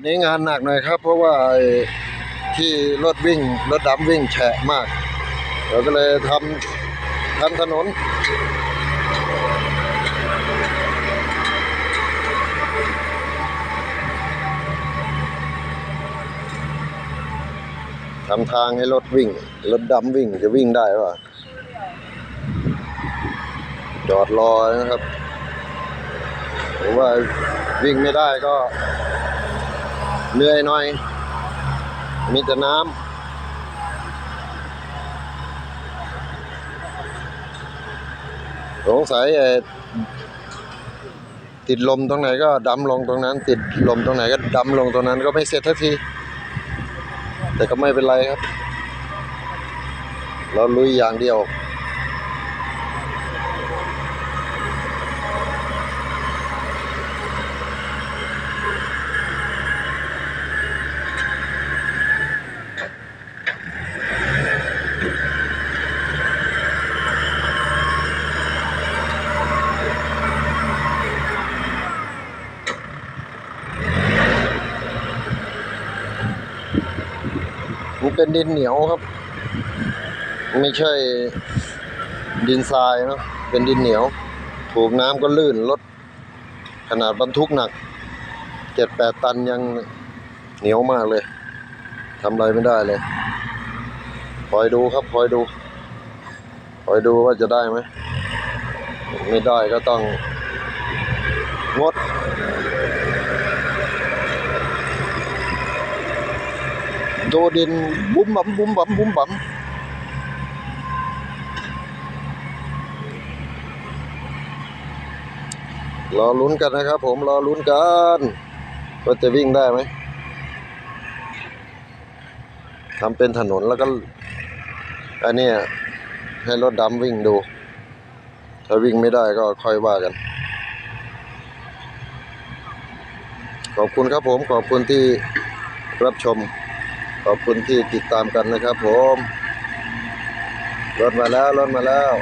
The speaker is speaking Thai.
ันนี้งานหนักหน่อยครับ เพราะว่าที่รถวิ่งรถดำวิ่งแฉะมาก เราก็เลยทำทำถนนทำทางให้รถวิ่ง รถดำวิ่งจะวิ่งได้ป่ะจอดรอนะครับ หรือว่าวิ่งไม่ได้ก็ เหนื่อยหน่อย มีแต่น้ำสงสัยเอ่อติดลมตรงไหนก็ดำลงตรงนั้น ติดลมตรงไหนก็ดำลงตรงนั้นก็ไม่เสร็จทักที แต่ก็ไม่เป็นไรครับ เราลุยอย่างเดียว มันเป็นดินเหนียวครับ ไม่ใช่ดินทรายเนะเป็นดินเหนียว ถูกน้ำก็ลื่นรถขนาดบรรทุกหนักเจ็ดแปดตันยังเหนียวมากเลยทำอะไรไม่ได้เลยคอยดูครับคอยดูคอยดูว่าจะได้ไหมไม่ได้ก็ต้องงด ดูดินบุ้มบั๋มบุ้มบั๋มบุ้มบั๋มรอลุ้นกันนะครับ ผมรอลุ้นกันว่าจะวิ่งได้ไหมทำเป็นถนนแล้วก็ อันนี้ให้รถดำวิ่งดู ถ้าวิ่งไม่ได้ก็ค่อยว่ากัน ขอบคุณครับผมขอบคุณที่รับชม ขอบคุณที่ติดตามกันนะครับผม รถมาแล้ว รถมาแล้ว